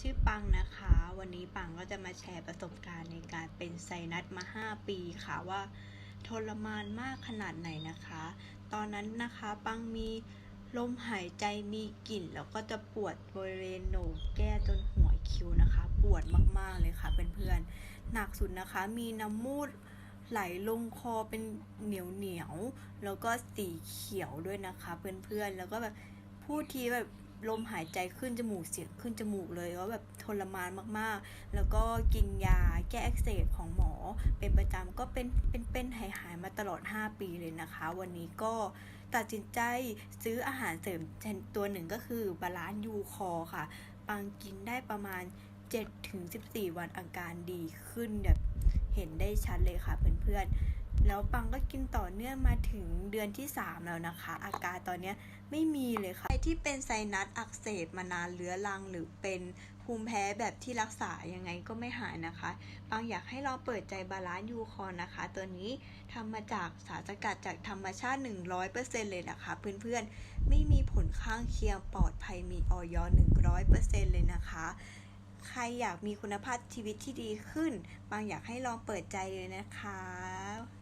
ชื่อปังนะคะ วันนี้ปังก็จะมาแชร์ประสบการณ์ในการเป็นไซนัสมา 5 ปีค่ะว่าทรมานมากขนาดไหนนะคะ ตอนนั้นนะคะปังมีลมหายใจมีกลิ่น แล้วก็จะปวดบริเวณโหนกแก้จนหัวคิ้วนะคะ ปวดมากๆเลยค่ะเพื่อนๆหนักสุดนะคะมีน้ำมูดไหลลงคอเป็นเหนียวเหนียวๆแล้วก็สีเขียวด้วยนะคะ เพื่อนๆแล้วก็แบบพูดทีแบบ ลมหายใจขึ้นจมูกเสียงขึ้นจมูกเลยว่าแบบทรมานมากๆ แล้วก็กินยาแก้อักเสบของหมอ เป็นประจำก็เป็นเป็นเป็นหายหายมาตลอด 5 ปีเลยนะคะ วันนี้ก็ตัดสินใจซื้ออาหารเสริมตัวหนึ่งก็คือบาลานยูคอค่ะ ปังกินได้ประมาณ 7-14 วันอาการดีขึ้นแบบเห็นได้ชัดเลยค่ะเพื่อนๆ แล้วปังก็กินต่อเนื่องมาถึงเดือนที่ 3 แล้วนะคะ อาการตอนนี้ไม่มีเลยค่ะใครที่เป็นไซนัสอักเสบมานานเรื้อรังหรือเป็นภูมิแพ้แบบที่รักษายังไงก็ไม่หายนะคะปังอยากให้ลองเปิดใจบาลานซ์ยูคอนนะคะ ตัวนี้ทำมาจากสารสกัดจากธรรมชาติ 100%เลยนะคะ เพื่อนๆ ไม่มีผลข้างเคียงปลอดภัยมีออย100%เลยนะคะใครอยากมีคุณภาพชีวิตที่ดีขึ้น บางอยากให้ลองเปิดใจเลยนะคะ